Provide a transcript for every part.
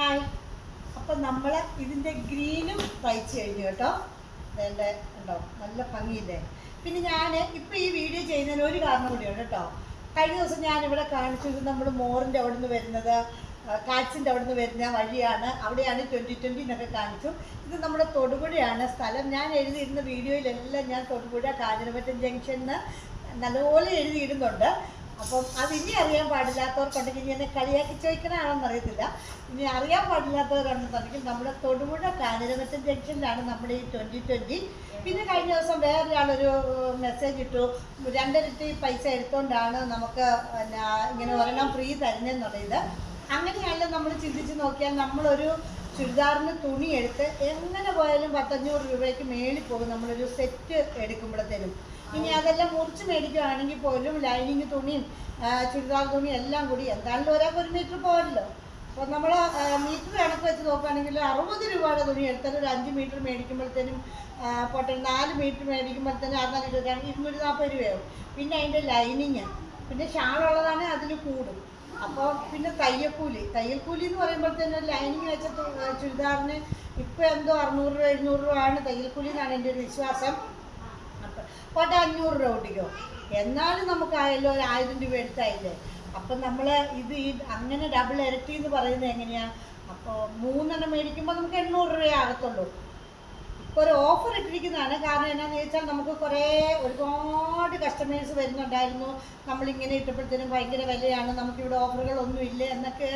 Hi അപ്പം നമ്മൾ ഇതിന്റെ ഗ്രീനും തയ്ച്ചു കഴിഞ്ഞു കേട്ടോ. വേണ്ട? ഉണ്ടോ നല്ല ഭംഗിയില്ലേ? പിന്നെ ഞാൻ ഇപ്പം ഈ വീഡിയോ ചെയ്യുന്നതിന് ഒരു കാരണം കൂടിയുണ്ട് കേട്ടോ. കഴിഞ്ഞ ദിവസം ഞാൻ ഇവിടെ കാണിച്ചത് നമ്മൾ മോറിന്റെ അവിടെ നിന്ന് വരുന്നത് കാറ്റ്സിന്റെ അവിടെ നിന്ന് വരുന്ന വഴിയാണ്. അവിടെയാണ് ട്വന്റി ട്വന്റി എന്നൊക്കെ കാണിച്ചു. ഇത് നമ്മുടെ തൊടുപുഴയാണ് സ്ഥലം. ഞാൻ എഴുതിയിരുന്ന വീഡിയോയിലെല്ലാം ഞാൻ തൊടുപുഴ കാഞ്ഞിരമറ്റം ജംഗ്ഷനിൽ നല്ലപോലെ എഴുതിയിടുന്നുണ്ട്. അപ്പം അത് ഇനി അറിയാൻ പാടില്ലാത്തവർക്കുണ്ടെങ്കിൽ ഇനി എന്നെ കളിയാക്കി ചോദിക്കണമാണെന്ന് അറിയത്തില്ല. ഇനി അറിയാൻ പാടില്ലാത്തവരുണ്ടെന്നുണ്ടെങ്കിൽ നമ്മുടെ തൊടുപുഴ കാഞ്ഞിരമറ്റം ജംഗ്ഷനിലാണ് നമ്മുടെ ഈ ട്വന്റി ട്വന്റി പിന്നെ കഴിഞ്ഞ ദിവസം വേറൊരാളൊരു മെസ്സേജ് ഇട്ടു. രണ്ടിരട്ടി പൈസ എടുത്തുകൊണ്ടാണ് നമുക്ക് ഇങ്ങനെ ഒരെണ്ണം ഫ്രീ തരുന്നതെന്നുള്ളത് അങ്ങനെയല്ല നമ്മൾ ചിന്തിച്ച് നോക്കിയാൽ നമ്മളൊരു ചുരിദാറിന് തുണി എടുത്ത് എങ്ങനെ പോയാലും പത്തഞ്ഞൂറ് രൂപയ്ക്ക് മേളിൽ പോകും. നമ്മളൊരു സെറ്റ് എടുക്കുമ്പോഴത്തേനും ഇനി അതെല്ലാം മുറിച്ച് മേടിക്കുകയാണെങ്കിൽ പോലും ലൈനിങ് തുണിയും ചുരിദാർ തുണിയും എല്ലാം കൂടി എന്തായാലും ഒരാൾക്ക് ഒരു മീറ്റർ പോകല്ലോ അപ്പോൾ നമ്മൾ മീറ്റർ കണക്ക് വെച്ച് നോക്കുകയാണെങ്കിൽ അറുപത് രൂപയുടെ തുണി എടുത്താൽ ഒരു അഞ്ച് മീറ്റർ മേടിക്കുമ്പോഴത്തേനും പോട്ടെ നാല് മീറ്റർ മേടിക്കുമ്പോഴത്തേനും രൂപ ഇരുന്നൂറ്റി നാൽപ്പത് രൂപയാവും. പിന്നെ അതിന്റെ ലൈനിങ് പിന്നെ ഷാളുള്ളതാണെങ്കിൽ അതിന് കൂടും. അപ്പോൾ പിന്നെ തയ്യക്കൂലി തയ്യൽക്കൂലി എന്ന് പറയുമ്പോഴത്തേനും ലൈനിങ് വെച്ച ചുരിദാറിന് ഇപ്പോൾ എന്തോ അറുന്നൂറ് രൂപ എഴുന്നൂറ് രൂപ ആണ് തയ്യൽക്കൂലി എന്നാണ് എന്റെ ഒരു വിശ്വാസം. അപ്പം പോട്ടെ അഞ്ഞൂറ് രൂപ കൂട്ടിക്കോ എന്നാലും നമുക്കായല്ലോ ഒരു ആയിരം രൂപ എടുത്തായില്ലേ? അപ്പം നമ്മൾ ഇത് ഈ അങ്ങനെ ഡബിൾ ഇരട്ടി എന്ന് പറയുന്നത് എങ്ങനെയാ? അപ്പോൾ മൂന്നെണ്ണം മേടിക്കുമ്പോൾ നമുക്ക് എണ്ണൂറ് രൂപയേ ആകത്തുള്ളൂ. ഒരു ഓഫർ ഇട്ടിരിക്കുന്നതാണ്. കാരണം എന്നാന്ന് ചോദിച്ചാൽ നമുക്ക് കുറേ ഒരുപാട് കസ്റ്റമേഴ്സ് വരുന്നുണ്ടായിരുന്നു. നമ്മളിങ്ങനെ ഇട്ടപ്പോഴത്തേനും ഭയങ്കര വിലയാണ്. നമുക്കിവിടെ ഓഫറുകളൊന്നും ഇല്ല എന്നൊക്കെ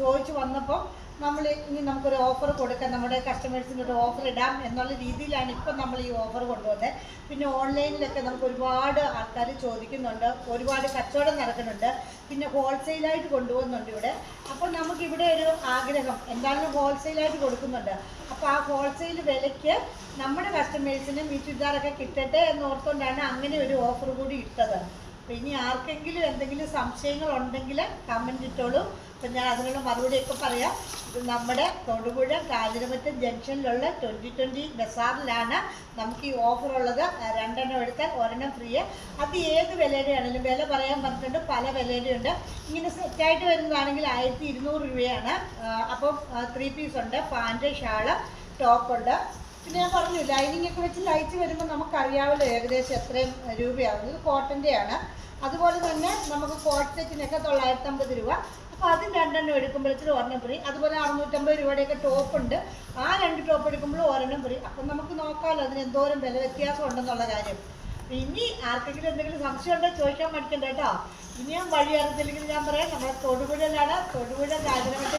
ചോദിച്ചു വന്നപ്പോൾ നമ്മൾ ഇനി നമുക്കൊരു ഓഫർ കൊടുക്കാം. നമ്മുടെ കസ്റ്റമേഴ്സിന് ഒരു ഓഫർ ഇടാം എന്നുള്ള രീതിയിലാണ് ഇപ്പം നമ്മൾ ഈ ഓഫർ കൊണ്ടുവന്നത്. പിന്നെ ഓൺലൈനിലൊക്കെ നമുക്ക് ഒരുപാട് ആൾക്കാർ ചോദിക്കുന്നുണ്ട്. ഒരുപാട് കച്ചവടം നടക്കുന്നുണ്ട്. പിന്നെ ഹോൾസെയിലായിട്ട് കൊണ്ടുപോകുന്നുണ്ട് ഇവിടെ. അപ്പോൾ നമുക്കിവിടെ ഒരു ആഗ്രഹം. എന്തായാലും ഹോൾസെയിലായിട്ട് കൊടുക്കുന്നുണ്ട്. അപ്പോൾ ആ ഹോൾസെയിൽ വിലയ്ക്ക് നമ്മുടെ കസ്റ്റമേഴ്സിനും ഈ ചുരിദാറൊക്കെ കിട്ടട്ടെ എന്നോർത്തുകൊണ്ടാണ് അങ്ങനെ ഒരു ഓഫർ കൂടി ഇട്ടത്. ഇനി ആർക്കെങ്കിലും എന്തെങ്കിലും സംശയങ്ങൾ ഉണ്ടെങ്കിൽ കമന്റ് ഇട്ടോളൂ. അപ്പം ഞാൻ അതിനുള്ള മറുപടിയൊക്കെ പറയാം. ഇത് നമ്മുടെ തൊടുപുഴ കാഞ്ഞിരമറ്റം ജംഗ്ഷനിലുള്ള ട്വന്റി ട്വന്റി ബസാറിലാണ് നമുക്ക് ഈ ഓഫറുള്ളത് രണ്ടെണ്ണം എടുത്താൽ ഒരെണ്ണം ഫ്രീ അത് ഏത് വിലയുടെ ആണെങ്കിലും വില പറയാൻ പറഞ്ഞിട്ടുണ്ട്. പല വിലയുടെ ഉണ്ട് ഇങ്ങനെ സെറ്റായിട്ട് വരുന്നതാണെങ്കിൽ ആയിരത്തി ഇരുന്നൂറ് രൂപയാണ്. അപ്പം ത്രീ പീസ് ഉണ്ട്. പാന്റ് ഷാൾ ടോപ്പുണ്ട് പിന്നെ ഞാൻ പറഞ്ഞു ലൈനിങ് ഒക്കെ വെച്ച് ലൈറ്റ് വരുമ്പോൾ നമുക്ക് നമുക്കറിയാമല്ലോ ഏകദേശം എത്രയും രൂപയാവും. ഇത് കോട്ടന്റെയാണ് അതുപോലെ തന്നെ നമുക്ക് കോട്ട് സെറ്റിനൊക്കെ തൊള്ളായിരത്തമ്പത് രൂപ. അപ്പോൾ അതും രണ്ടെണ്ണം എടുക്കുമ്പോഴത്തേക്ക് ഒരെണ്ണം ഫ്രീ അതുപോലെ അറുന്നൂറ്റമ്പത് രൂപയുടെയൊക്കെ ടോപ്പ് ഉണ്ട്. ആ രണ്ട് ടോപ്പ് എടുക്കുമ്പോൾ ഒരെണ്ണം ഫ്രീ അപ്പം നമുക്ക് നോക്കാമല്ലോ അതിന് എന്തോരം വില വ്യത്യാസം ഉണ്ടെന്നുള്ള കാര്യം. ഇനി ആർക്കെങ്കിലും എന്തെങ്കിലും സംശയം ഉണ്ടോ? ചോദിക്കാൻ മടിക്കണ്ട കേട്ടോ. ഇനിയും വഴി അറിഞ്ഞില്ലെങ്കിൽ ഞാൻ പറയാം. നമ്മുടെ തൊടുപുഴയിലാണ് തൊടുപുഴ കാഞ്ഞിരമറ്റം